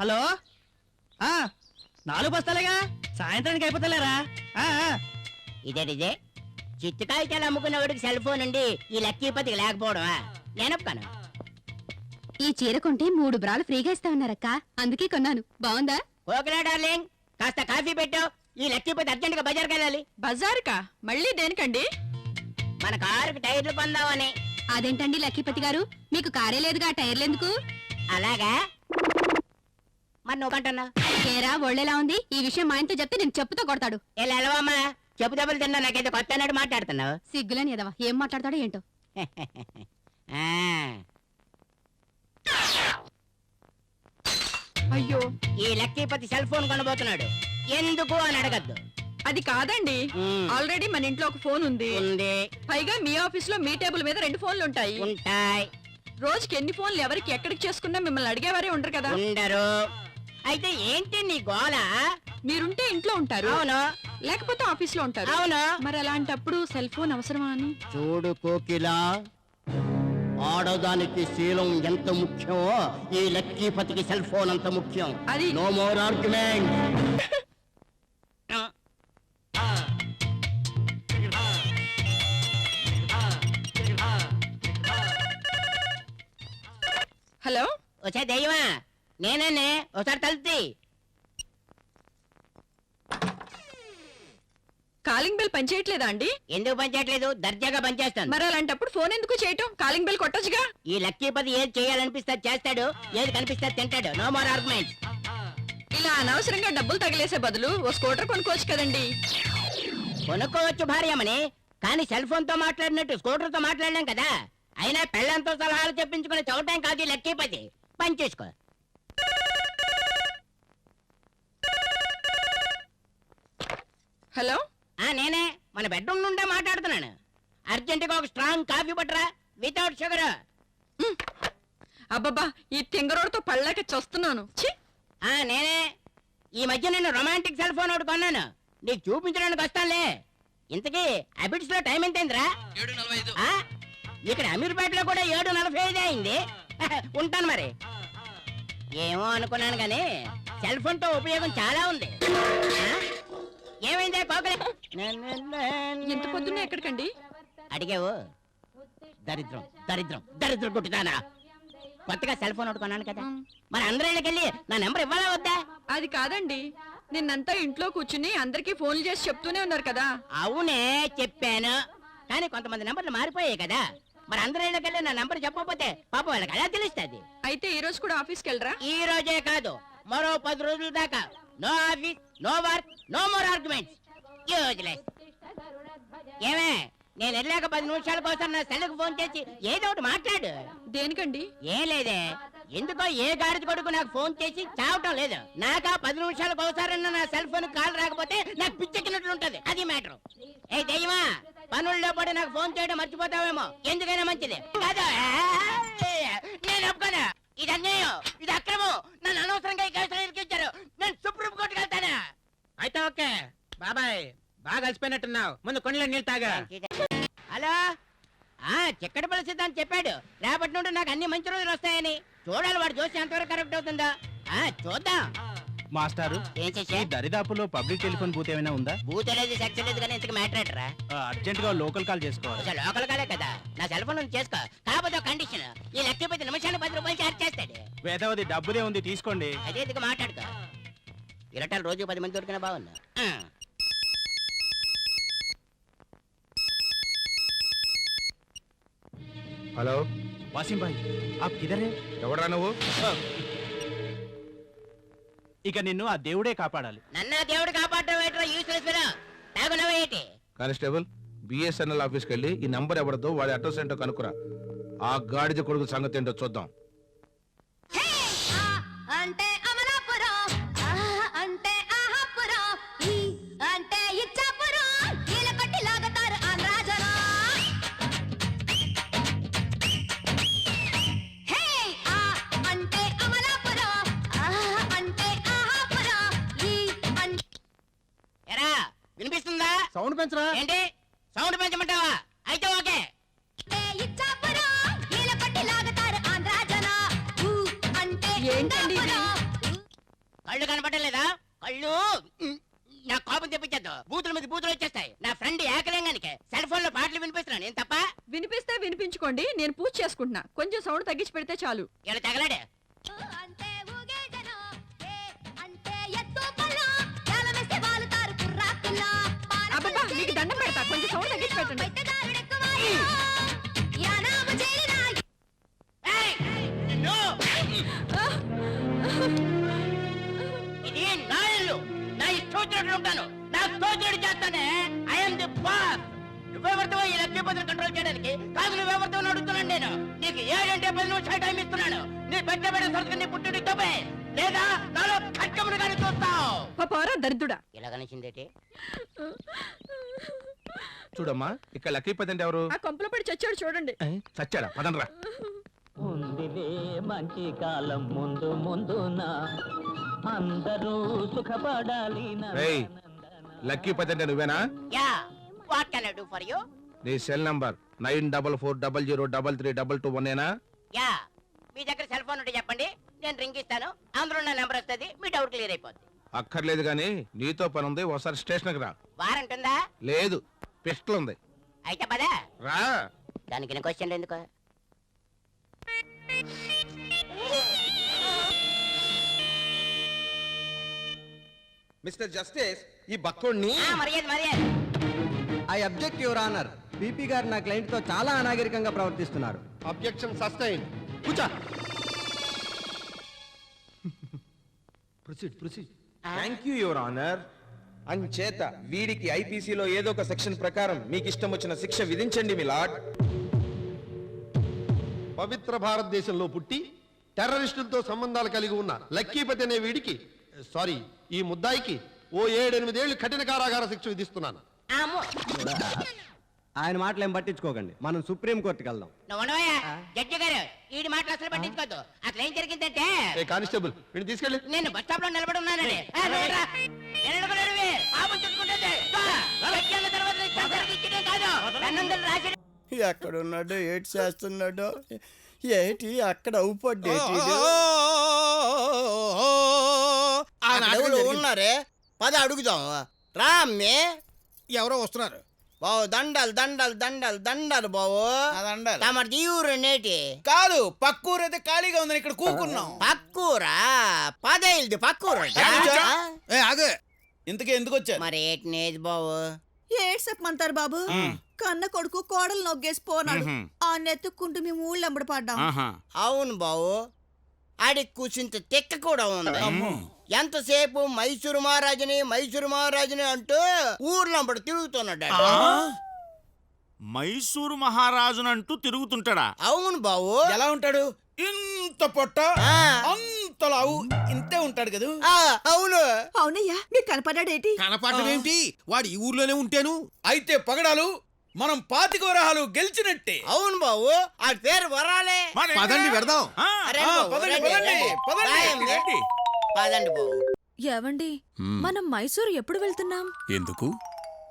Hello? ఆ నాలుగు బస్తాలేగా? సాయంత్రానికి అయిపోతలేరా? ఆ, ఆ. ఇదేటిదే చిత్తు కాగితాలు అమ్ముకున్నవాడికి సెల్ ఫోన్ ఉండి ఈ లక్కీపతికి లేకపోవడమా? నేనొప్పుకాను. ఈ చీర కొంటే మూడు బ్రాలు ఫ్రీగా ఇస్తా ఉన్నారక్క. అందుకే కొన్నాను. బాగుందా? ఓకేనా డార్లింగ్? కాస్త కాఫీ పెట్టు. ఈ లక్కీపతి అర్జెంట్గా బజార్కి వెళ్ళాలి. బజారుకా? మళ్ళీ దేనికండి? మన కారుకి టైర్లు కొందామని అదేంటండి లక్కీపతి గారు? మీకు కారే లేదుగా టైర్లు ఎందుకు? అలాగా? మరి నువ్వు కంటున్నావు కేరా ఒళ్ళెలా ఉంది? ఈ విషయం మా ఆయనతో చెప్తే నేను చెప్పుతో కొడతాడు. ఎలా వెళ్ళవమ్మా చెప్పు దెబ్బలు తిన్నా నాకైతే కొత్త అన్నట్టు మాట్లాడుతున్నావు. సిగ్గులని ఎదవా ఏం మాట్లాడతాడో ఏంటో. ఆ, అయ్యో. ఈ లక్కీపతి సెల్ ఫోన్ కొనబోతున్నాడు. ఎందుకు అని అడగద్దు. అది కాదండి. ఉమ్, ఆల్రెడీ మన ఇంట్లో ఒక ఫోన్ ఉంది. ఉంది. పైగా మీ ఆఫీస్లో మీ టేబుల్ మీద రెండు ఫోన్లు ఉంటాయి. ఉంటాయి. రోజుకి ఎన్ని ఫోన్లు ఎవరికి ఎక్కడికి చేసుకున్నా మిమ్మల్ని అడిగేవారే ఉండరు కదా. ఉండరు. అయితే ఏంటి నీ గోల? మీరుంటే ఇంట్లో ఉంటారు. అవును. లేకపోతే ఆఫీస్లో ఉంటారు. అవును. మరి అలాంటప్పుడు సెల్ ఫోన్ అవసరమా అని? చూడు కోకిలా ఆడదానికి శీలం ఎంత ముఖ్యమో ఈ లక్కీపతికి సెల్ ఫోన్ అంత ముఖ్యం. అది- నో మోర్ ఆర్గ్యుమెంట్ హలో? వచ్చే దెయ్యమా? నేనే ఒకసారి తలుపుతి. కాలింగ్ బెల్ పనిచేయట్లేదా అండి? ఎందుకు పనిచేయట్లేదు? దర్జాగా పనిచేస్తాను. మరి అలాంటప్పుడు ఫోన్ ఎందుకు చేయటం? కాలింగ్ బెల్ కొట్టొచ్చుగా? ఈ లక్కీపతి ఏది చేయాలనిపిస్తే చేస్తాడు ఏది కనిపిస్తే తింటాడు. నో మోర్ ఆర్గ్యుమెంట్ ఇలా అనవసరంగా డబ్బులు తగిలేసే బదులు ఓ స్కూటర్ కొనుక్కోవచ్చు కదండి. కొనుక్కోవచ్చు భార్యమని కానీ సెల్ ఫోన్తో మాట్లాడినట్టు స్కూటర్తో మాట్లాడలేం కదా. అయినా పెళ్ళంతో సలహాలు చెప్పించుకుని చవటం కాదు ఈ లక్కీపతి పని చేసుకో. హలో? ఆ నేనే. మన బెడ్రూమ్ నుండే మాట్లాడుతున్నాను. అర్జెంటుగా ఒక స్ట్రాంగ్ కాఫీ పట్టరా. వితౌట్ షుగర్ అబ్బబ్బా ఈ తింగరోడ్తో పళ్ళాక చస్తున్నాను. ఛీ! ఆ నేనే. ఈ మధ్య నేను రొమాంటిక్ సెల్ ఫోన్ ఒకటి కొన్నాను. నీకు చూపించడానికి వస్తానులే. ఇంతకీ అబిడ్స్లో టైం ఎంతైందిరా? ఆ? ఇక్కడ అమీర్పేటలో కూడా ఏడు నలభై ఐదు అయింది. ఉంటాను మరి. ఏమో అనుకున్నాను కానీ సెల్ ఫోన్తో ఉపయోగం చాలా ఉంది. ఆ? ఏమైందే? కోకలే ఇంత పొద్దున్నే ఎక్కడికండి? అడిగావు? దరిద్రం దరిద్రం దరిద్రం కొట్టుతానా? కొత్తగా సెల్ ఫోన్ ఒకటి కొన్నాను కదా. మరి అందరూ వెళ్ళి నా నెంబర్ ఇవ్వాలా వద్దా? అది కాదండి. నిన్నంతా ఇంట్లో కూర్చుని అందరికీ ఫోన్లు చేసి చెప్తూనే ఉన్నారు కదా. అవునే చెప్పాను. కానీ కొంతమంది నెంబర్లు మారిపోయాయి కదా. మరి అందరూ వెళ్ళి నా నెంబర్ చెప్పకపోతే పాపం వాళ్ళకి ఎలా తెలుస్తుంది? అయితే ఈ రోజు కూడా ఆఫీస్కి వెళ్ళరా? ఈ రోజే కాదు మరో పది రోజుల దాకా. No office no work no more arguments useless ఏమే నేను వెళ్ళాక పది నిమిషాల కోసం నా సెల్లుకు ఫోన్ చేసి ఏదో ఒకటి మాట్లాడు. దేనికండి? ఏం లేదే ఎందుకో ఏ గాడిద కొడుకు నాకు ఫోన్ చేసి చావటం లేదు. నాకా పది నిమిషాలకు ఒకసారన్నా నా సెల్ ఫోన్ కాల్ రాకపోతే నాకు పిచ్చెక్కినట్లు ఉంటది. అది మ్యాటర్. ఏ దయ్యమా పనుల్లో పడి నాకు ఫోన్ చేయడం మర్చిపోతావేమో. ఎందుకైనా మంచిది. కాదు! నేను ఒప్పుకోను. ఇది అన్యాయం ఇది అక్రమం. నన్ను అనవసరంగా ఈ కేసులో ఇరికించారు. నేను సుప్రీం కోర్టుకి వెళ్తాను? అయితే ఓకే. బాబాయ్ బాగా కలిసిపోయినట్టున్నావు ముందు కొండలో నీళ్ళు తాగా. హలో? ఆ చిక్కటి సిద్ధాంత్ చెప్పాడు. రేపటి నుండి నాకు అన్ని మంచి రోజులు వస్తాయని. చూడాలి వాడు చూసి ఎంతవరకు కరెక్ట్ అవుతుందో. ఆ చూద్దాం. మాస్టారు ఈ దరిదాపులో పబ్లిక్ టెలిఫోన్ బూత్ ఏమైనా ఉందా? బూత్ లేదు సెక్స్ లేదు కానీ ఇంతకు మ్యాటర్ ఏంట్రా? అర్జెంట్గా లోకల్ కాల్ చేసుకోవాలి. లోకల్ కాలే కదా. నా సెల్ ఫోన్ నుంచి చేసుకో. కాకపోతే కండిషన్. ఈ లక్షపతి నిమిషాలు పది రూపాయలు చార్జ్ చేస్తాడు. వేదవది డబ్బులే ఉంది తీసుకోండి. అదే ఇదిగో మాట్లాడుకో. ఇరటాలు రోజు పది మంది దొరికిన బాగున్నా. హలో? వాసిం భాయ్ ఆప్ కిదరే? ఎవడరా నువ్వు? ఇక నిన్ను ఆ దేవుడే కాపాడాలి. నన్ను ఆ దేవుడు కాపాడటం యూస్లెస్ కానిస్టేబుల్ బిఎస్ఎన్ఎల్ ఆఫీస్కి వెళ్ళి ఈ నంబర్ ఎవరిదో వాడి అడ్రస్ ఏంటో కనుక్కురా. ఆ గాడిద కొడుకు సంగతి ఏంటో చూద్దాం. అంటే పెంచరా? ఏంటి? సౌండ్ పెంచమంటావా? అయితే ఓకే. ఏంటండి ఇది? కళ్ళు కనపడలేదా కళ్ళు? నా కోపం తెప్పించద్దు. బూతుల మీద బూతులు వచ్చేస్తాయి. నా ఫ్రెండ్ ఏకలింగానికి సెల్ ఫోన్లో పాటలు వినిపిస్తున్నాను. నేను తప్ప? వినిపిస్తే వినిపించుకోండి నేను పూజ చేసుకుంటున్నా. కొంచెం సౌండ్ తగ్గించి పెడితే చాలు. ఇలా తగలాడే నువ్వెవరితో ఈ లక్కీ పదులు కంట్రోల్ చేయడానికి కాదు నువ్వెవరితో అడుగుతున్నాను నేను. నీకు ఏడంటే పది నిమిషాలు టైం ఇస్తున్నాను. నీ పెట్టబడే సరుకు నీ పుట్టుడి తప్పే లేదా నాలో ఖడ్గమును కానీ చూస్తావు. పాపారా దరిద్రుడా? ఇలా కనిచిందేటి చూడమ్మా ఇక్కడ లక్కీపతి అంటే ఎవరు? ఆ కొంపలో పడి చచ్చాడు చూడండి. చచ్చాడా? పదండ్రా. ఉందిలే మంచి కాలం ముందు ముందున అందరూ సుఖపడాలి లక్కీపతి అంటే నువ్వేనా? Yeah. What can I do for you నీ cell number nine double four double zero double three double two one ఏనా? యా. మీ దగ్గర సెల్ ఫోన్ ఉంటే చెప్పండి. నేను రింగ్ ఇస్తాను. అందులో నా నెంబర్ వస్తుంది. మీ డౌట్ క్లియర్ అయిపోద్ది. అక్కర్లేదు కానీ నీతో పని ఉంది ఒకసారి స్టేషన్కి రా. వారంట్ ఉందా లేదు. పిస్టల్ ఉంది అయితే పదా. రా. దానికి నేను క్వశ్చన్ ఎందుకు? మిస్టర్ జస్టిస్ ఈ బక్కోడిని ఆ, మర్యాద మర్యాద. I object your honour. BP గారు నా క్లయింట్తో చాలా అనాగరికంగా ప్రవర్తిస్తున్నారు. అబ్జెక్షన్ సస్టైన్ కూర్చో. Proceed proceed thank you your honour అంచేత వీడికి ఐపీసీలో ఏదో ఒక సెక్షన్ ప్రకారం మీకు ఇష్టం వచ్చిన శిక్ష విధించండి మీ లార్డ్. పవిత్ర భారతదేశంలో పుట్టి టెర్రరిస్టులతో సంబంధాలు కలిగి ఉన్న లక్కీపతి అనే వీడికి సారీ ఈ ముద్దాయికి ఓ ఏడెనిమిదేళ్ళు కఠిన కారాగార శిక్ష విధిస్తున్నాను. ఆయన మాటలు ఏం పట్టించుకోకండి. మనం సుప్రీం కోర్టుకి వెళ్దాం. జడ్జి గారు వీడి మాటలు అసలు పట్టించుకోవద్దు అసలు ఏం జరిగిందంటే ఏ కానిస్టేబుల్ వీడిని తీసుకెళ్ళి. నేను బస్ స్టాప్లో నిలబడి ఉన్నానండి ఎక్కడున్నాడో ఏటి చేస్తున్నాడో ఏటి అక్కడ అవుపడ్డేటి ఎవరు ఉన్నారే? పద అడుగుదాం. రా అమ్మే. ఎవరో వస్తున్నారు. బావు దండాలు దండాలు దండాలు దండాలు బావు దండాలు. తమ ఊరు నేటి. కాదు పక్కూరు అయితే ఖాళీగా ఉందని ఇక్కడ కూకున్నాం. పక్కూరా? పదేళ్ళది పక్కూరు ఏ ఆగే. ఇంతకీ ఎందుకు వచ్చారు? మరి ఏటి నేది బావు ఏడ్ చెప్పమంటారు బాబు? కన్న కొడుకు కోడలు నొగ్గేసి పోనాడు. ఆ నెత్తుక్కుంటూ మేము ఊళ్ళో పడ్డాం. అవును బావు ఆడికి కూర్చుంత తిక్క కూడా ఉంది. ఎంతసేపు మైసూరు మహారాజుని మైసూరు మహారాజుని అంటూ ఊర్లో తిరుగుతున్నాడు. మైసూరు మహారాజునంటూ తిరుగుతుంటాడా? అవును బావు. ఎలా ఉంటాడు? ఇంత పొట్ట ఆ, అంత లావు ఇంతే ఉంటాడు కదా? ఆ, అవును. అవునయ్యా మీకు కనపడ్డాడేటి? కనపడడం ఏంటి వాడు ఈ ఊర్లోనే ఉంటాను. అయితే పగడాలు మనం పాతిక వరహాలు గెలిచినట్టే. అవును బావు ఆ పేరు వరాలే. పదండి పెడదాం బాబు, పదండి, పదండి. పదండి. పదండి బాబు. ఏవండి? మనం మైసూరు ఎప్పుడు వెళ్తున్నాం? ఎందుకు?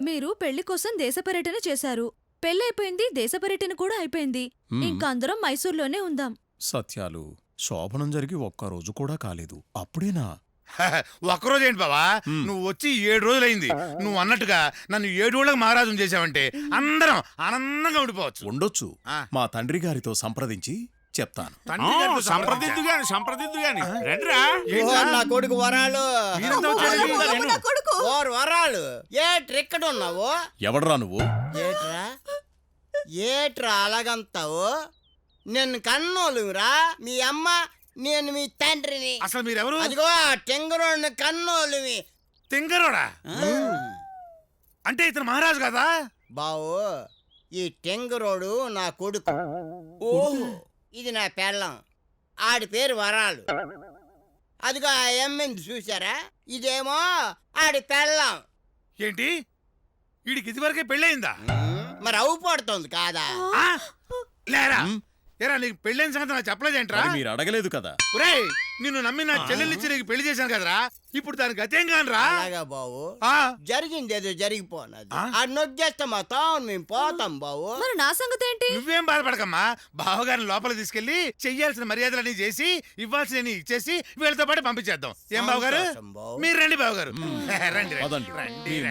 మీరు పెళ్ళి కోసం దేశ పర్యటన చేశారు. పెళ్ళైపోయింది దేశ పర్యటన కూడా అయిపోయింది. ఇంకా అందరం మైసూర్లోనే ఉందాం. సత్యాలు శోభనం జరిగి ఒక్క రోజు కూడా కాలేదు. అప్పుడేనా? ఒక్కరోజు ఏంటి బావా? మ్. నువ్వు వచ్చి ఏడు రోజులైంది. నువ్వు అన్నట్టుగా నన్ను ఏడు రోజులకు మహారాజుని చేసావంటే అందరం ఆనందంగా ఉండిపోవచ్చు. ఉండొచ్చు. ఆ. మా తండ్రి గారితో సంప్రదించి చెప్తాను. తండ్రి గారితో సంప్రదిద్దు గాని సంప్రదిద్దు గాని రండిరా. ఓ, నా కొడుకు వరాలు. అమ్మో, నా కొడుకు. ఓర్ వరాలు. ఏట్రా ఇక్కడ ఉన్నావు? ఎవడరా నువ్వు? ఏట్రా? ఏట్రా అలాగంతావు? నేను కన్నోలురా మీ అమ్మ నేను మీ తండ్రిని. అసలు మీరెవరు? అదిగో ఆ టెంగరోడ్ని కన్నోలువి తింగరోడా అంటే ఇతను మహారాజు కదా? బావు ఈ టెంగరోడు నా కొడుకు. ఓహో. ఇది నా పెళ్ళం. ఆడి పేరు వరాలు. అదిగో ఆ ఎమ్మెన్ చూసారా ఇదేమో ఆడి పెళ్ళం. ఏంటి? వీడికి ఇదివరకే పెళ్ళయిందా? మరి అవు పడుతుంది కాదా? ఆ? లేరా? ఏరా నీకు పెళ్ళైన సంగతి నాకు చెప్పలేదేంట్రా? మరి మీరు అడగలేదు కదా. ఒరేయ్ నిన్ను నమ్మి నా చెల్లెలిచ్చి నీకు పెళ్ళి చేశాను కదరా? ఇప్పుడు దానికి గతేం కానరా అలాగా బావు. ఆ, జరిగింది ఏదో జరిగిపోనది. ఆ? నొక్కేస్తే మా తాను మేము పోతాం బావు. మరి నా సంగతి ఏంటి? నువ్వేం బాధపడకమ్మా. బావగారిని లోపల తీసుకెళ్ళి చెయ్యాల్సిన మర్యాదలన్నీ చేసి ఇవ్వాల్సిన ఇచ్చేసి వీళ్ళతో పాటు పంపించేద్దాం. ఏం బావగారు. మీరు రండి బావగారు. రండి మీ.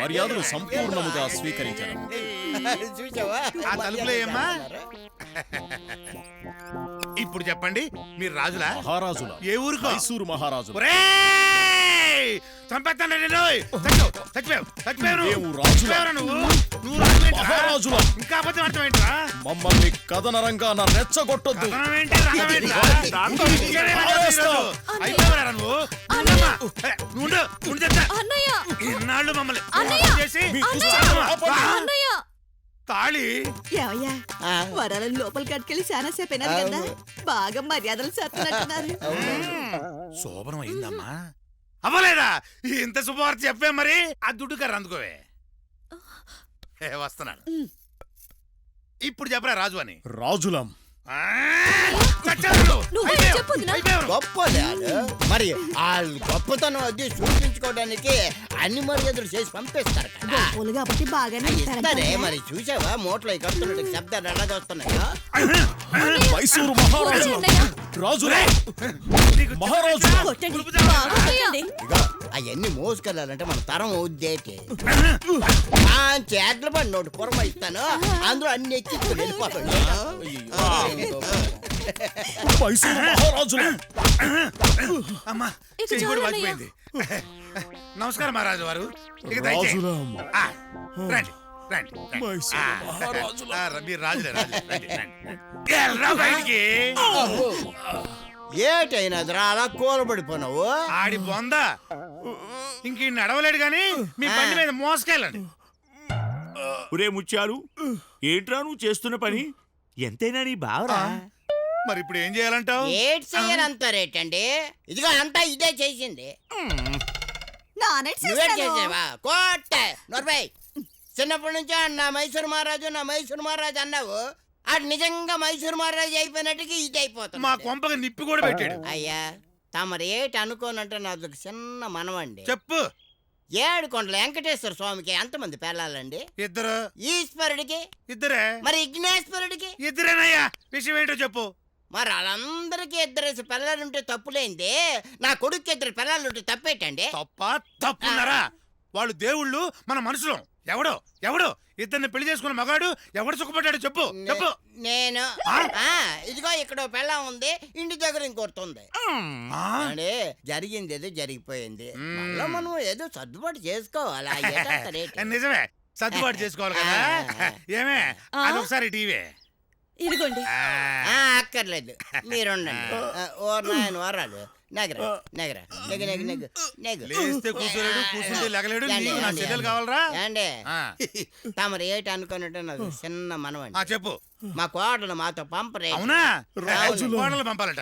మర్యాదలు సంపూర్ణముగా స్వీకరించాను చూసావా? ఆ తలుపులో ఏమ్మా? ఇప్పుడు చెప్పండి మీరు రాజులా? మహారాజుల? ఏ ఊరుకో? మైసూరు ఒరేయ్! చంపేస్తాను నేను చచ్చావు చచ్చిపోయావు చచ్చిపోయావు నువ్వు. నువ్వు? మహారాజులం. ఇంకా అబద్ధం అర్థమేంట్రా మమ్మల్ని కథనరంగా నా రెచ్చగొట్టొద్దు. ఏంట్రా? ఇన్నాళ్ళు మమ్మల్ని! చేసి తాళి. వరాలను లోపలికి కట్టుకెళ్ళి చాలా సేపు కదా. బాగా మర్యాదలు చేస్తున్నట్టున్నారు. శోభనం అయిందమ్మా. అవ్వలేదా? ఇంత శుభవార్త చెప్పే మరి? ఆ దుడ్డు కర్ర అందుకోవే. ఏ, వస్తున్నాను ఇప్పుడు చెప్పరా రాజు అని? రాజులం. ఆ, నువ్వు. అయిపోయావు. అయిపోయావు. మరి వాళ్ళ గొప్పతనం అది చూపించుకోవడానికి అన్ని మర్యాదలు చేసి పంపిస్తారు కదా. కాబట్టి బాగానే ఇస్తారే మరి? చూసావా? మూటలో కడుతున్నట్టు శబ్దాలు ఎలాగొస్తున్నాయో మైసూరు మహారాజుల నీకు మహారాజు! అవన్నీ మోసుకెళ్ళాలంటే మన తరం ఉద్దేటి చేట్ల పడి నోటి పురమ ఇస్తాను అందులో అన్ని ఎక్కించుకుని వెళ్ళిపోతాడు అమ్మా నమస్కారం మహారాజు వారు. రండి. రండి రండి. మైసూరు ఆ, మహారాజుల ఆ, ర- మీరు రాజులే రాజులే. రండి రండి. ఎల్రా బయటికి. ఏటైనా అలా కూలబడిపోయినావు ఆడి బొంద. ఇంక ఈ నడవలేడు గాని మీ బండి మీద మోసుకెళ్ళండి. ఒరే ముత్యాలు ఏంట్రా నువ్వు చేస్తున్న పని? ఎంతైనా నీ బావరా? మరి ఇప్పుడు ఏం చేయాలంటావు? ఏటి చెయ్యనంటారేటండి ఇదిగో అంతా ఇదే చేసింది. నువ్వే చేసావా? కోట నొరబై చిన్నప్పటి నుంచి నా మైసూరు మహారాజు నా మైసూరు మహారాజు అన్నావు. ఆడు నిజంగా మైసూరు మహారాజు అయిపోయినట్టుగా ఇది అయిపోతుంది. మా కొంపకి నిప్పి కూడా పెట్టాడు. అయ్యా తమరు ఏటి అనుకోనంటే నాది ఒక చిన్న మనవండి. చెప్పు. ఏడు కొండల వెంకటేశ్వర స్వామికి ఎంతమంది పెళ్ళాలండి ఇద్దరు. ఈశ్వరుడికి? ఇద్దరే. మరి విఘ్నేశ్వరుడికి? ఇద్దరేనయ్యా విషయం ఏంటో చెప్పు. మరి వాళ్ళందరికీ ఇద్దరేసి పిల్లలుంటే తప్పులేంది? నా కొడుకు ఇద్దరు పిల్లలుంటే తప్పేటండి? తప్ప తప్పున్నారా? వాళ్ళు దేవుళ్ళు మన మనుషులం ఎవడో? ఎవడో? ఇద్దరిని పెళ్ళి చేసుకున్న మగాడు ఎవడు సుఖపడ్డాడు చెప్పు చెప్పు. నేను. ఆ? ఇదిగో ఇక్కడ ఓ పెళ్ళం ఉంది ఇంటి దగ్గర ఇంకొస్తుంది ఆ? అంటే జరిగింది ఏదో జరిగిపోయింది. మళ్ళా మనం ఏదో సర్దుబాటు చేసుకోవాలి? ఆ? నిజమే. సర్దుబాటు చేసుకోవాలి కదా. ఏమే? ఆ? అదొకసారి టీవీ. ఇదిగోండి. ఆ, అక్కర్లేదు. మీరుండండి ఆ, ఓ నాయన వరాలు నెగర నెగర. నెగ నెగ నెగ నెగ. లేస్తే కూర్చోలేడు కూర్చుంటే లెగలేడు ఏండి, నీకు నా ఏండి, చెల్లెలు ఏండి. కావాలరా? ఏండి ఆ. తమరు ఏటి అనుకున్నట్టు నాకు చిన్న ఆ, మనవండి చెప్పు. మా కోడలు మాతో పంపరే. అవునా. కోడలు పంపాలట?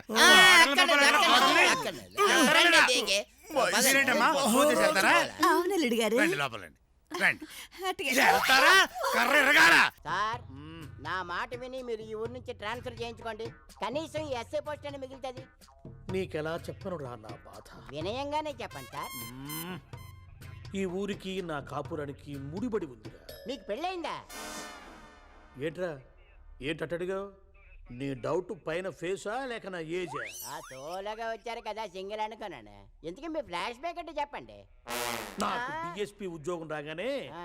రండి, లోపలండి రండి కర్ర ఎరగాల సార్. నా మాట విని మీరు ఈ ఊరు నుంచి ట్రాన్స్ఫర్ చేయించుకోండి. కనీసం ఈ ఎస్ఏ పోస్ట్ అని మిగులుతుంది. నీకెలా చెప్పను రా నా బాధ. వినయంగానే చెప్పండి సార్. ఈ ఊరికి నా కాపురానికి ముడిపడి ఉందిరా. మీకు పెళ్ళయిందా? ఏంట్రా? ఏంటట్టడిగా నీ డౌట్ పైన ఫేసా లేక నా ఏజా ఆ? సోలోగా వచ్చారు కదా సింగిల్ అనుకున్నాను. ఎందుకు మీ ఫ్లాష్ బ్యాక్ అంటే చెప్పండి. నాకు డిఎస్పి ఉద్యోగం రాగానే ఆ,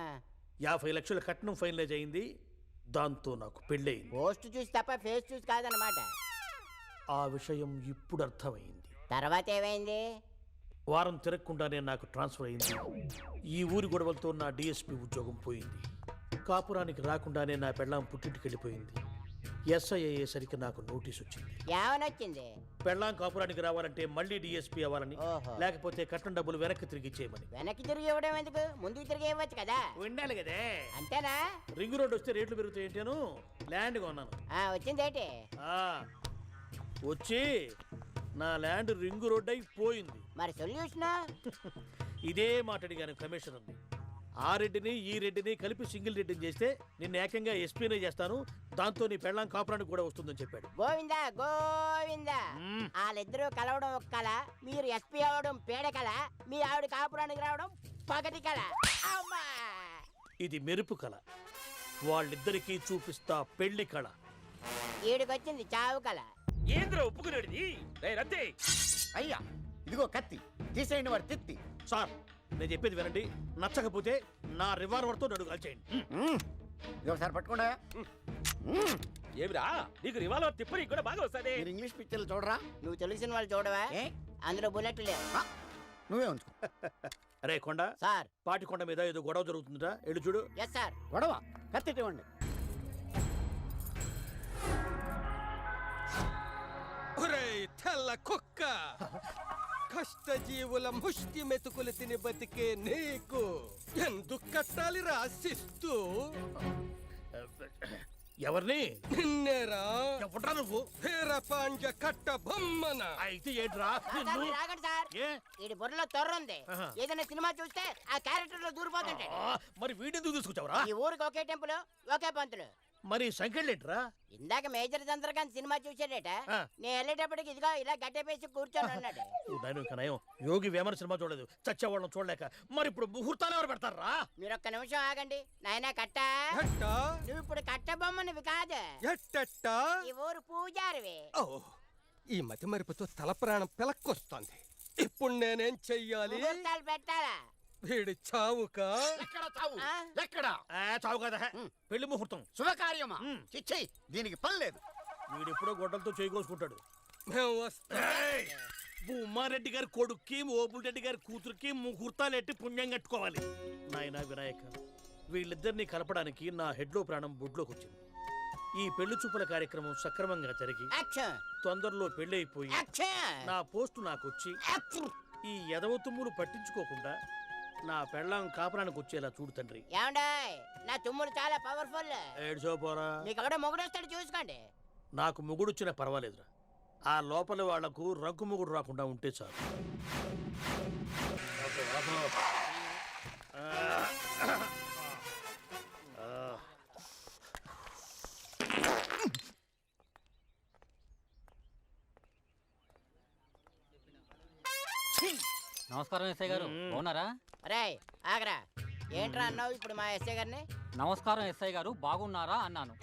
యాభై లక్షల కట్నం ఫైనలైజ్ అయింది. దాంతో నాకు పెళ్ళయింది. పోస్ట్ చూసి తప్ప ఫేస్ చూసి కాదనమాట ఆ విషయం ఇప్పుడు అర్థమైంది. తర్వాత ఏమైంది? వారం తిరగకుండానే నాకు ట్రాన్స్ఫర్ అయింది. ఈ ఊరి గొడవలతో నా డిఎస్పి ఉద్యోగం పోయింది. కాపురానికి రాకుండానే నా పెళ్ళాం పుట్టింటికి వెళ్ళిపోయింది ఎస్ఐ అయ్యేసరికి నాకు నోటీస్ వచ్చింది. ఏమనొచ్చింది? పెళ్ళాం కాపురానికి రావాలంటే మళ్ళీ డిఎస్పీ అవ్వాలని ఓహో. లేకపోతే కట్నం డబ్బులు వెనక్కి తిరిగి ఇచ్చేయమని. వెనక్కి తిరిగి ఇవ్వడం ఎందుకు? ముందుకు తిరిగి ఇవ్వచ్చు కదా. ఉండాలి కదే. అంతేనా? రింగ్ రోడ్ వస్తే రేట్లు పెరుగుతాయి ఏంటేను? ల్యాండ్ కొన్నాను. ఆ, వచ్చిందేటి ఆ, వచ్చి నా ల్యాండ్ రింగ్ రోడ్ అయి పోయింది. మరి సొల్యూషన్? ఇదే మాట అడిగాను కమిషన్ ఉంది ఆ రెడ్డిని ఈ రెడ్డిని కలిపి సింగిల్ రెడ్డిని చేస్తే నిన్ను ఏకంగా ఎస్పీనే చేస్తాను. దాంతో నీ పెళ్ళాం కాపురానికి కూడా వస్తుందని చెప్పాడు. గోవిందా గోవిందా. వాళ్ళిద్దరూ కలవడం ఒక కళ మీరు ఎస్పీ అవడం పేడ కళ మీ ఆవిడ కాపురానికి రావడం పగటి కళ. ఇది మెరుపు కళ. వాళ్ళిద్దరికీ చూపిస్తా పెళ్ళి కళ. ఈడికొచ్చింది చావు కళ. ఏంద్ర ఒప్పుకునేది? అయ్యా ఇదిగో కత్తి. తీసేయండి వాడు తిత్తి. సార్ నేను చెప్పేది వినండి. నచ్చకపోతే నా రివాల్వర్తో నడు కాల్చేయండి. ఇది ఒకసారి పట్టుకోండా. ఏమిరా? నీకు రివాల్వర్ తిప్పని కూడా బాగా వస్తుంది. మీరు ఇంగ్లీష్ పిక్చర్లు చూడరా? నువ్వు తెలిసిన వాళ్ళు చూడవా? ఏ? అందులో బుల్లెట్లు లేవు. నువ్వే ఉంచుకో. అరే కొండ. సార్. పాటి కొండ మీద ఏదో గొడవ జరుగుతుందా ఎడు చూడు. Yes sir. గొడవ? కత్తి ఇవ్వండి తెల్ల కుక్క. కష్టజీవుల ముష్టి మెతుకులు తిని బతికే నీకు ఎందుకు కట్టాలి రాసిస్తూ ఎవరిని? నిన్నేరా? ఎవడ్రా నువ్వు? వీరపాండ్య కట్ట బొమ్మన. అయితే ఏంట్రా? నిన్ను- ఏ? వీడి బుర్రలో తొర్ర ఉంది. ఆహా. ఏదైనా సినిమా చూస్తే ఆ క్యారెక్టర్లో దూరిపోతుంటాడు. ఆ, మరి వీడెందుకు తీసుకొచ్చావురా? ఈ ఊరికి ఒకే టెంపుల్ ఒకే పంతులు. మరి సంఖ్యలేట్రా ఇందాక మేజర్ చంద్రకాంత్ సినిమా చూసాడట ఆ. నేను వెళ్ళేటప్పటికి ఇదిగో ఇలా గట్టెపేసి కూర్చొని నయం. యోగి వేమన సినిమా చూడలేదు. చచ్చేవాళ్ళని చూడలేక. మరి ఇప్పుడు ముహూర్తాలు ఎవరు పెడతారా? మీరు ఒక్క నిమిషం ఆగండి. నాయనా కట్ట? కట్ట నువ్వు ఇప్పుడు కట్ట బొమ్మనివి కాదు. ఎట్టట్ట? ఈ ఊరు పూజారివి. ఓ ఈ మతి మరుపుతో తల ప్రాణం పిలక్కొస్తోంది. ఇప్పుడు నేనేం చెయ్యాలి? ముహూర్తాలు పెట్టాలా? వీడి చావుక? ఎక్కడ చావు? ఎక్కడ? చావు కదా. పెళ్ళి ముహూర్తం. శుభకార్యమా. చిచ్చి దీనికి పని లేదు. వీడెప్పుడో గొడ్డలతో చేయి కోసుకుంటాడు. మేము వస్తా. ఉమ్మారెడ్డి గారి కొడుక్కి ఓపుల్ రెడ్డి గారి కూతురికి ముహూర్తాలు ఎట్టి పుణ్యం కట్టుకోవాలి. నాయనా వినాయక వీళ్ళిద్దరిని కలపడానికి నా హెడ్లో ప్రాణం బుడ్లోకి వచ్చింది. ఈ పెళ్ళి చూపుల కార్యక్రమం సక్రమంగా జరిగి తొందరలో పెళ్ళి అయిపోయి నా పోస్టు నాకొచ్చి యాక్షన్. ఈ ఎదవ తుమ్ములు పట్టించుకోకుండా నా పెళ్ళాం కాపురానికి వచ్చేలా చూడు తండ్రి. ఏమండాయ్ నా తుమ్ములు చాలా పవర్ఫుల్ మీకు మొగుడొస్తాడు చూసుకోండి. నాకు మొగుడొచ్చినా పర్వాలేదురా. ఆ లోపల వాళ్ళకు రంకు మొగుడు రాకుండా ఉంటే చాలు. నమస్కారం ఎస్ఐ గారు. బాగున్నారా? రే ఆగరా. ఏంట్రా అన్నావు ఇప్పుడు మా ఎస్ఐ గారిని? నమస్కారం ఎస్ఐ గారు. బాగున్నారా అన్నాను.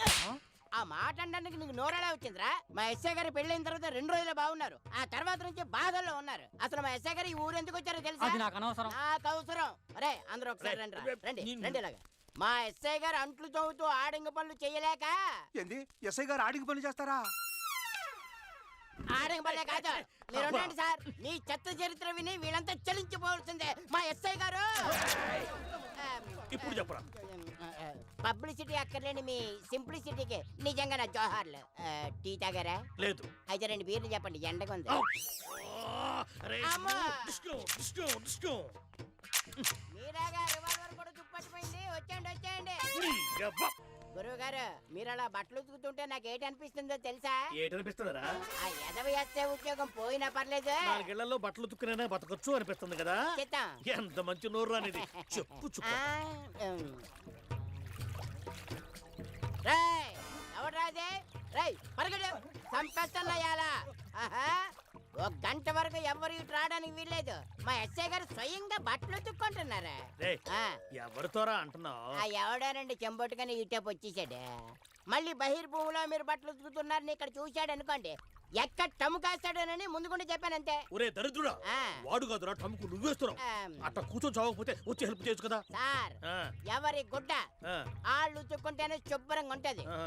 ఆ? మాట అనడానికి నీకు నోరెలా వచ్చిందిరా? మా ఎస్ఐ గారి పెళ్ళైన తర్వాత రెండు రోజులు బాగున్నారు. ఆ తర్వాత నుంచి బాధల్లో ఉన్నారు. అసలు మా ఎస్ఐ గారు ఈ ఊరు ఎందుకు వచ్చారో తెలుసా? అది నాకు అనవసరం. నాకు అవసరం. అరే అందరూ ఒకసారి రండి. రండి రండి ఇలాగా. మా ఎస్ఐ గారు అంట్లు తవ్వుతూ ఆడింగ పనులు చేయలేక ఏంది? ఎస్ఐ గారు ఆడికి పని చేస్తారా? ఆడింగ పనులే కాదు మీరు ఉండండి సార్. మీ చెత్త చరిత్ర విని వీళ్ళంతా చలించిపోవాల్సిందే. మా ఎస్ఐ గారు. ఇప్పుడు చెప్పరా? పబ్లిసిటీ అక్కర్లేని మీ సింప్లిసిటీకి నిజంగా నా జోహార్లు. టీ తాగారా? లేదు. అయితే రెండు బీర్లు చెప్పండి. Disco, disco. మీరాగా రివాల్వర్ కూడా తుప్పట్టిపోయింది వచ్చేయండి వచ్చేయండి. గురువు గారు మీరు అలా బట్టలు ఉతుకుతుంటే నాకు ఏంటి అనిపిస్తుందో తెలుసా? ఏటనిపిస్తుందరా? ఆ ఎదవ ఎస్సే ఉద్యోగం పోయినా పర్లేదు. నాలుగేళ్ళలో బట్టలు తుక్కునైనా బతకొచ్చు అనిపిస్తుంది కదా? చిత్తం ఎంత మంచి నోరు అనేది చెప్పు ఆ, ఉమ్. రేయ్ ఎవడ్రాదే రేయ్ పరిగెడు. చంపేస్తానయ్యాలా ఆహా. ఒక గంట వరకు ఎవరు ఇటు రావడానికి వీల్లేదు. మా ఎస్ఐ గారు స్వయంగా బట్టలు ఉతుక్కుంటున్నారా. రేయ్, ఆ, ఎవరితోరా అంటున్నావు? ఆ ఎవడానండి చెంబొట్టుకని ఇటేపు వచ్చేసాడు మళ్ళీ బహిర్భూమిలో మీరు బట్టలు ఉతుకుతున్నారని ఇక్కడ చూశాడు అనుకోండి ఎక్కడ టము కాస్తాడోనని ముందుకుండి చెప్పాను అంతే ఒరే దరిద్రుడా ఆ. వాడు కాదురా టమ్ముకు నువ్వేస్తున్నావు. అట్ట కూర్చొని చావకపోతే వచ్చి హెల్ప్ చేయొచ్చు కదా? సార్ ఆ, ఎవరి గుడ్డ ఆ, ఆళ్ళు ఉతుక్కుంటేనే శుభ్రంగా ఉంటది ఆ.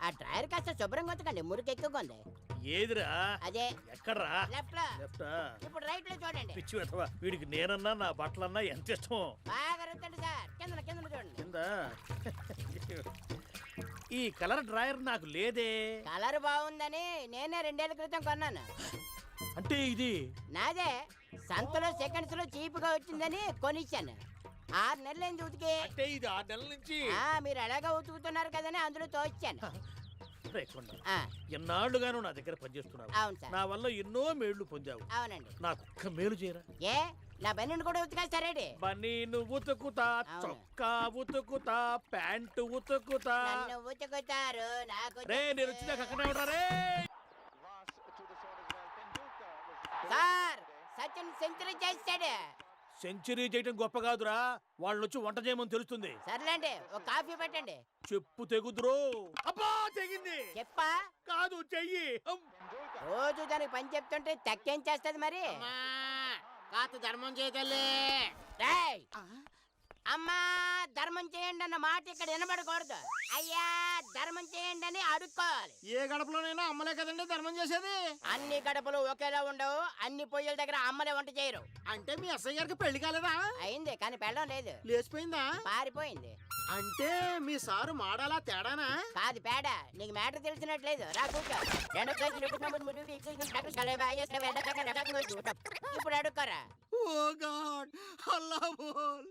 ఆ డ్రైవర్ కాస్త శుభ్రంగా ఉంచకండి మురికి ఎక్కువగా ఉంది. ఏదిరా? అదే. ఎక్కడ్రా? లెఫ్ట్. లో లెఫ్టా? ఇప్పుడు రైట్లో చూడండి. పిచ్చి వెతవా వీడికి నేనన్నా నా బట్టలన్నా ఎంత ఇష్టం? బాగా రుద్దండి సార్. కింద కింద చూడండి. కింద? ఈ కలర్ డ్రాయర్ నాకు లేదే. కలర్ బాగుందని నేనే రెండేళ్ళ క్రితం కొన్నాను. అంటే ఇది? నాదే సంతలో సెకండ్స్లో చీప్గా వచ్చిందని కొనిచ్చాను. ఆరు నెలలైంది ఉతికి. అంటే ఇది ఆరు నెలల నుంచి? ఆ, మీరు ఎలాగో ఉతుకుతున్నారు కదని అందులో తోచాను రేకుండా ఎన్నాళ్ళుగాను నా దగ్గర పనిచేస్తున్నావు. నా వల్ల ఎన్నో మేళ్ళు పొందావు. అవునండి. నాకు ఒక్క మేలు చేయరా? ఏ? నా బెన్నుని కూడా ఉతికేస్తారేటి బనీను ఉతుకుతా అవును. చొక్కా ఉతుకుతా ప్యాంటు ఉతుకుతా. ఉతుకుతారు నాకు రే నేను వచ్చినాక అక్కడ ఉంటా రే. సార్ సచిన్ సెంచరీ చేస్తాడు. సెంచరీ చేయటం గొప్ప కాదురా. వాళ్ళు వచ్చి వంట చేయమని తెలుస్తుంది. సర్లేండి ఒక కాఫీ పెట్టండి. చెప్పు తెగుదురు. అబ్బా తెగింది. చెప్పా? కాదు చెయ్యి. రోజు దానికి పని చెప్తుంటే తక్కేం చేస్తది మరి? కాదు ధర్మం చేయగలే రేయ్! అమ్మా ధర్మం చేయండి అన్న మాట ఇక్కడ వినబడకూడదు. అయ్యా ధర్మం చేయండి అని అడుక్కోవాలి. ఏ గడపలోనైనా అమ్మలే కదండి ధర్మం చేసేది? అన్ని గడపలు ఒకేలా ఉండవు అన్ని పొయ్యిల దగ్గర అమ్మలే వంట చేయరు. అంటే మీ అస్సయ్య గారికి పెళ్ళి కాలేదా? అయింది కానీ పెళ్ళం లేదు. లేచిపోయిందా? పారిపోయింది. అంటే మీ సారు మాడాలా తేడానా? కాదు పేడ. నీకు మ్యాటర్ తెలిసినట్లేదు రా కూర్చో. రెండు ఇప్పుడు అడుక్కోరా. ఓ గాడ్ అల్లా బోల్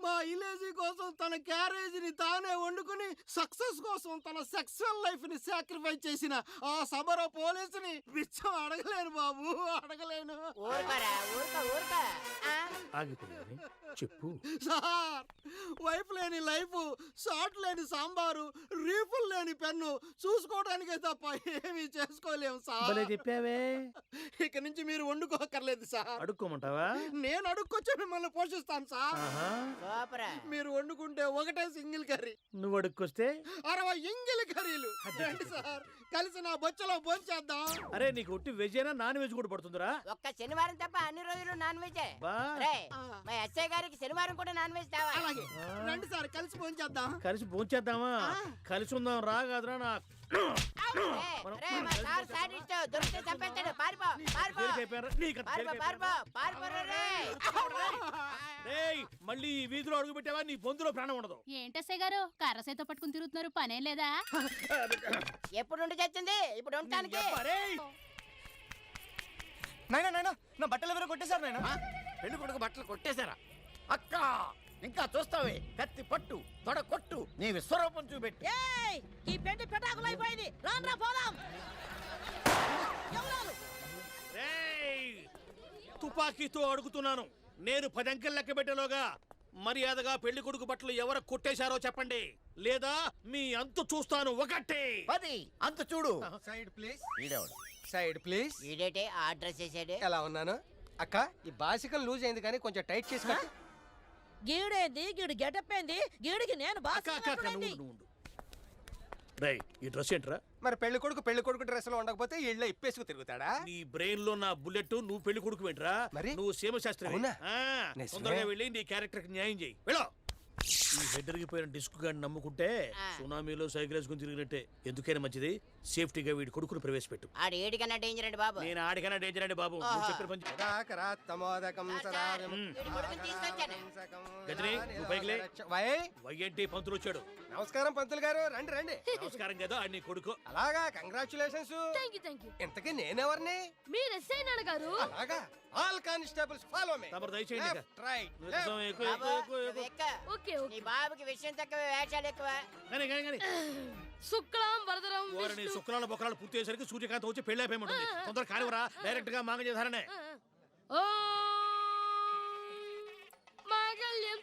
మా ఇలేజీ కోసం తన క్యారేజీని తానే వండుకుని సక్సెస్ కోసం తన సెక్సువల్ లైఫ్ని సాక్రిఫైస్ చేసిన ఆ సబర పోలీసుని బిచ్చం అడగలేను బాబు అడగలేను. ఊరుకోరా ఊరుకో ఊరుకో. ఆ? ఆగిపోయాని చెప్పు. సార్ వైఫ్ లేని లైఫ్ షార్ట్ లేని సాంబారు రీఫుల్ లేని పెన్ను చూసుకోవడానికే తప్ప ఏమీ చేసుకోలేము సార్. చెప్పావే. ఇక నుంచి మీరు వండుకోకర్లేదు సార్. అడుక్కోమంటావా? నేను అడుక్కొచ్చి మిమ్మల్ని పోషిస్తాను సార్. మీరు వండుకుంటే ఒకటే సింగిల్ కర్రీ. నువ్వు అడుక్కొస్తే అరవై ఇంగిల్ కర్రీలు. సార్? కలిసి నా బొచ్చలో భోంచేద్దాం. అరే నీకు ఒట్టి వెజ్ అయినా నాన్ వెజ్ కూడా పడుతుందిరా. ఒక్క శనివారం తప్ప అన్ని రోజులు నాన్ వెజ్ బా. మా ఎస్ఐ గారికి శనివారం కూడా నాన్ వెజ్ తేవాలి అలాగే. రండి సార్ కలిసి భోంచేద్దాం. కలిసి భోంచేద్దామా? కలిసి ఉందాం రా కాదురా నా. రే, రే, మా సార్ సాడిస్ట్ దొరికితే చంపేస్తాడు. పారిపో పారిపో. తేలికైపోయారా? నీకు అంత పారిపో తేలికైపోయారా? పారిపో పారిపోరా రే రేయ్ మళ్ళీ ఈ వీధిలో అడుగు పెట్టావా? నీ బొందులో ప్రాణం ఉండదు. ఏంటస్సే గారు? కర్ర చేత పట్టుకుని తిరుగుతున్నారు. పనేం లేదా? ఎప్పుడు ఉండి చచ్చింది ఇప్పుడు ఉండటానికి. రేయ్, నాయనా నాయనా నా బట్టలు ఎవరో కొట్టేశారు నాయనా? పెళ్ళి కొడుకు బట్టలు కొట్టేశారా? అక్క ఇంకా చూస్తావే కత్తి పట్టు తొడ కొట్టు నీ విశ్వరూపం చూపెట్టు. ఈ పెళ్ళి పెటాకులు అయిపోయింది. రాను రా పోదాం. రేయ్! తుపాకీతో అడుగుతున్నాను. నేను పది అంకెలు లెక్క పెట్టేలోగా మర్యాదగా పెళ్ళి కొడుకు బట్టలు ఎవరు కొట్టేశారో చెప్పండి. లేదా మీ అంతు చూస్తాను ఒకటే. పది. అంత చూడు. సైడ్ ప్లీజ్ ఈడేవాడు? సైడ్ ప్లీజ్ వీడేటే ఆ డ్రెస్ వేసాడు ఎలా ఉన్నాను? అక్క ఈ బాసికల్ లూజ్ అయింది కానీ కొంచెం టైట్ చేసి కట్టు. గీడేంది? గీడు గెటప్ ఏంది గీడికి నేను. రేయ్ ఈ డ్రెస్ ఏంట్రా? మరి పెళ్ళి కొడుకు పెళ్ళి కొడుకు డ్రెస్లో ఉండకపోతే ఇళ్ళ ఇప్పేసుకు తిరుగుతాడా? నీ బ్రెయిన్లో నా బుల్లెట్ నువ్వు పెళ్ళి కొడుకు ఏంట్రా? మరి? నువ్వు సీమ శాస్త్రి. తొందరగా వెళ్ళి నీ క్యారెక్టర్కి న్యాయం చేయి. వెళ్ళో. ఈ హెడ్డరిగిపోయిన డిస్క్ గాని నమ్ముకుంటే. సునామీలో సైకిల్ వేసుకుని తిరిగినట్టే ఎందుకైనా మంచిది సేఫ్టీగా వీడి కొడుకుని ప్రవేశపెట్టు. ఆడు ఏడికన్నా డేంజర్ అండి బాబు. నేను ఆడికైనా డేంజర్ అండి బాబు. నువ్వు ఆహా. చెప్పిన పని చెయ్. రాకరాత్తమోదకం సదా మ్మ్. వీడి కొడుకుని తీసుకొచ్చాను. గజని, నువ్వు పైకి లే. వై? వైఎన్టీ పంతులు వచ్చాడు. నమస్కారం పంతులు గారు. రండి రండి. నమస్కారం కదా ఆడి నీ కొడుకు. అలాగా congratulations thank you thank you ఇంతకీ నేనెవరిని? మీరు ఎస్ఐ నాన్నగారు అలాగా ఆల్ కానిస్టేబుల్స్ ఫాలో మీ తమరు దయచేయండి ఇక. లెఫ్ట్ రైట్ నువ్వు ఎక్కువ, ఎక్కువ, బాబు ఎక్కువ, ఎక్కువ, నువ్వు ఎక్కువ. ఎక్క ఓకే నీ ఓకే. బాబుకి విషయం తక్కువ వేషాలు ఎక్కువ. కానీ కానీ కానీ. శుక్లాం వరదరం ఓరని శుక్రాల బొక్కరాలు పూర్తి అయ్యేసరికి సూర్యకాంత్ వచ్చి పెళ్ళి అయిపోయి తొందర కానివరా డైరెక్ట్గా మాంగ ధారణే. ఓ మాంగళ్యం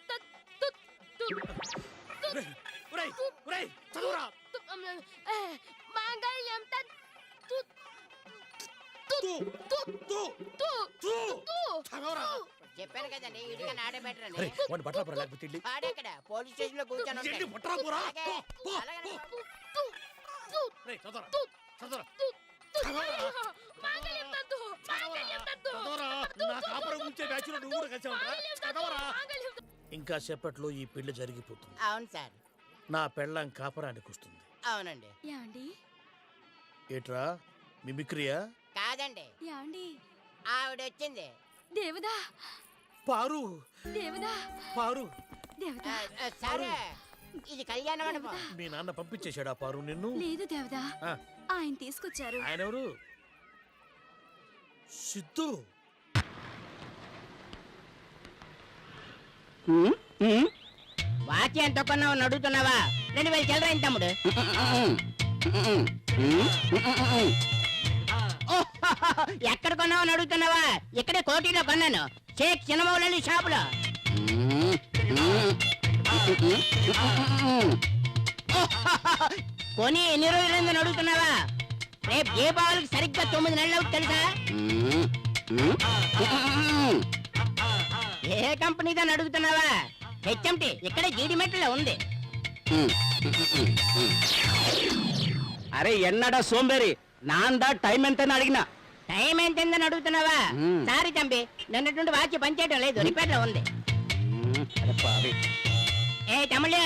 చదువురా. మాంగళ్యం తత్తు తూ తూ తూ తూ చదవరా. చెప్పాను కదండి ఇడిగా నాడే బెటర్ అని. వాడి బట్టల లేకపోతే ఆడెక్కడ పోలీస్ స్టేషన్లో కూర్చొని ఏంటి ఉంటాడు. బట్టరా పోరా అలాగే, పో, పో, అలాగే పో. బాబు. రేయ్ చదవరా? చదవరా? మాంగళ్యం తత్తు మాంగళ్యం తత్తు చదవరా? నా కాపురం ఉంచే బ్యాచ్లో నువ్వు కూడా కలిసి ఉంటారా చదవరా? ఇంకా సేపట్లో ఈ పెళ్ళి జరిగిపోతుంది. అవును సార్. నా పెళ్ళం కాపరానికి వస్తుంది. అవునండి. యాండి ఏట్రా? మిమిక్రియా? కాదండి. యాండి ఆవిడ వచ్చింది దేవదా పారు. దేవదా పారు. దేవదా ఆ, సరే. ఇది కళ్యాణ మండపం. మీ నాన్న పంపించేశాడా పారు నిన్ను? లేదు దేవదా ఆ, ఆయన తీసుకొచ్చారు. ఆయన ఎవరు సిద్ధు వాచి ఎంత కొన్నావు నడుతున్నావా రెండు వేలు చిల్లర తమ్ముడు. ఎక్కడ కొన్నావు అని అడుగుతున్నావా? ఇక్కడే కోటిలో కొన్నాను. షేక్ చిన్నమౌళి షాపులో. కొని ఎన్ని రోజులైందని అడుగుతున్నావా? రేపు ఏ బావులకి సరిగ్గా తొమ్మిది నెలలు అవుతుంది తెలుసా? ఏ కంపెనీదని అడుగుతున్నావా? హెచ్ఎంటి ఇక్కడే జీడిమెట్లో ఉంది. అరే ఎన్నడా సోంబేరి? నాందా టైం ఎంత అడిగినా. టైం ఎంతని అడుగుతున్నావా? సారీ తంబి నిన్నటువంటి వాచ్ పనిచేయడం లేదు రిపేర్లో ఉంది ఏ తమ్ముళ్ళు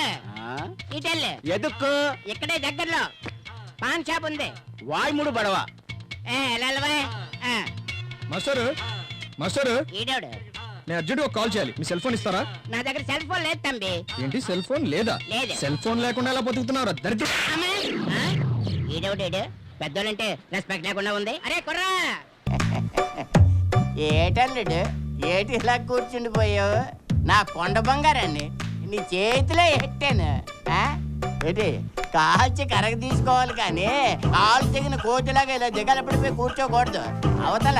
ఎదుక్కు ఇక్కడే దగ్గరలో పాన్ షాప్ ఉంది. వాய்ముడు బడవ. ఏ లలవా మాస్టర్ మాస్టర్. ఈడోడు నేను అర్జెంట్ ఒక కాల్ చేయాలి. మీ సెల్ ఫోన్ ఇస్తారా? నా దగ్గర సెల్ ఫోన్ లేదు తంబి ఏంటి సెల్ ఫోన్ లేదా? లేదు. సెల్ ఫోన్ లేకుండా ఎలా బతుకుతున్నారా దరిద్ర? ఈడోడు పెద్దోళ్ళంటే రెస్పెక్ట్ లేకుండా ఉంది. అరే కుర్రా! ఏటల్లుడు ఏటి ఇలా కూర్చుండిపోయావు? నా కొండ బంగారాన్ని నీ చేతిలో ఎట్టాను? ఏంటి కాల్చి కరగ తీసుకోవాలి కానీ కాలు తెగిన కోతిలాగా ఇలా దిగలపడిపోయి కూర్చోకూడదు. అవతల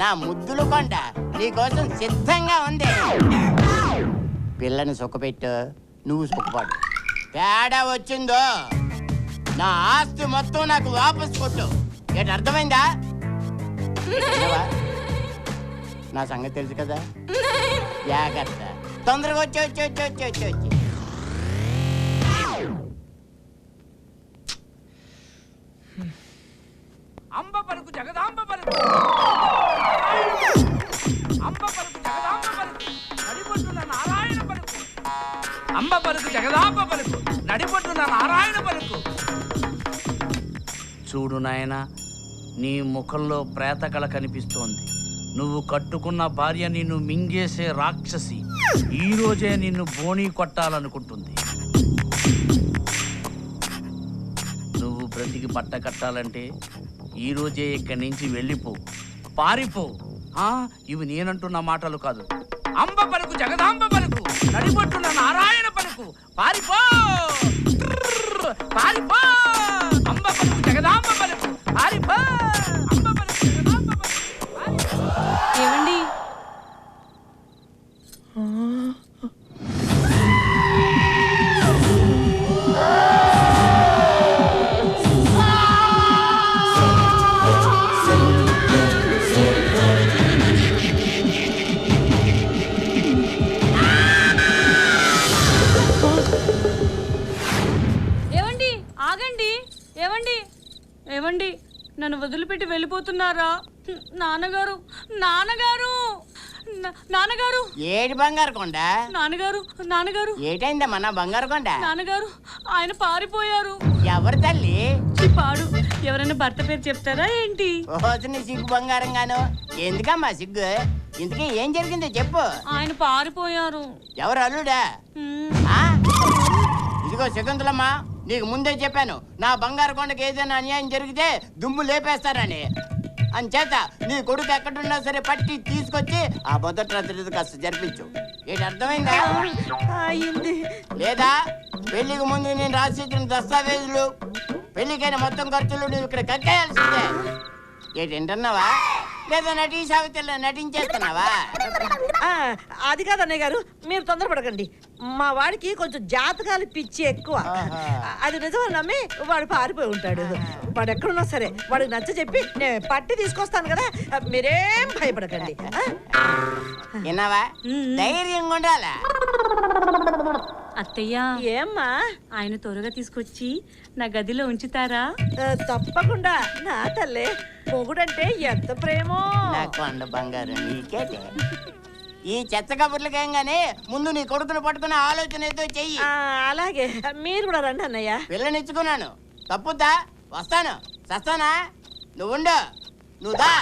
నా ముద్దులు కొండ నీకోసం సిద్ధంగా ఉంది. పిల్లని సుఖపెట్టు నువ్వు సుఖపడు తేడా వచ్చిందో? నా ఆస్తి మొత్తం నాకు వాపస్ కొట్టు. ఏంటి అర్థమైందా? నా సంగతి తెలుసు కదా? జాగ్రత్త. తొందరగా వచ్చి వచ్చి వచ్చి వచ్చి వచ్చి వచ్చి. అంబ పలుకు జగదాంబ పలుకు. అంబ పలుకు జగదాంబ పలుకు. నడిపొట్టున నారాయణ పలుకు. అంబ పలుకు జగదాంబ పలుకు. నడిపొట్టున నారాయణ పలుకు. చూడు నాయన నీ ముఖంలో ప్రేతకళ కనిపిస్తోంది. నువ్వు కట్టుకున్న భార్య నిన్ను మింగేసే రాక్షసి ఈ రోజే నిన్ను బోణీ కొట్టాలనుకుంటుంది. నువ్వు బ్రతికి బట్ట కట్టాలంటే ఈ రోజే ఇక్కడి నుంచి వెళ్ళిపో. పారిపో. ఇవి నేనంటున్న మాటలు కాదు. అంబ పలుకు జగదాంబ పలుకు నడిపొట్టున నారాయణ పలుకు. పారిపో. ట్రర్, పారిపో అంబ పలుకు జగదాంబ పలుకు పారిపో! అంబ జగదాంబ ఏమండి? ఏమండి నన్ను వదిలిపెట్టి వెళ్ళిపోతున్నారా? నాన్నగారు నాన్నగారు నాన్నగారు. ఏటి బంగారు కొండ? నాన్నగారు నాన్నగారు. ఏటైందమ్మా నా బంగారు కొండ? నాన్నగారు ఆయన పారిపోయారు. ఎవరి తల్లి? పాడు. ఎవరైనా భర్త పేరు చెప్తారా ఏంటి? ఓసిన సిగ్గు బంగారం గాను ఎందుకమ్మా సిగ్గు? ఇంతకీ ఏం జరిగిందో చెప్పు. ఆయన పారిపోయారు. ఎవరు అల్లుడా? ఇదిగో శకుంతలమ్మా. నీకు ముందే చెప్పాను నా బంగారు కొండకి ఏదైనా అన్యాయం జరిగితే దుమ్ము లేపేస్తారని. అంచేత నీ కొడుకు ఎక్కడున్నా సరే పట్టి తీసుకొచ్చి ఆ మొదటి రాత్రి కాస్త జరిపించు. ఏంటి అర్థమైందా? అయింది లేదా పెళ్ళికి ముందు నేను రాసి ఇచ్చిన దస్తావేజులు పెళ్ళికైన మొత్తం ఖర్చులు నువ్వు ఇక్కడ కక్కేయాల్సిందే. ఏంటి వింటున్నావా? లేదా నటీ సావిత్రిలో నటించేస్తున్నావా? అది కాదు అన్నయ్య గారు మీరు తొందరపడకండి. మా వాడికి కొంచెం జాతకాలు పిచ్చి ఎక్కువ. అది నిజమని నమ్మి వాడు పారిపోయి ఉంటాడు. వాడు ఎక్కడున్నా సరే వాడికి నచ్చ చెప్పి నేను పట్టి తీసుకొస్తాను కదా మీరేం భయపడకండి? విన్నావా? ధైర్యంగా ఉండాలా? అత్తయ్య. ఏమ్మా? ఆయన త్వరగా తీసుకొచ్చి నా గదిలో ఉంచుతారా? తప్పకుండా. నా తల్లే మొగుడంటే ఎంత ప్రేమో. నా కొండ బంగారం నీకేటే ఈ చెత్త కబుర్లకేం గానీ ముందు నీ కొడుకును పట్టుకునే ఆలోచన ఏదో చెయ్యి. ఆ, అలాగే. మీరు కూడా రండి అన్నయ్య. పిల్లనిచ్చుకున్నాను. తప్పుద్దా? వస్తాను. చస్తానా? నువ్వుండు నువ్వు దా.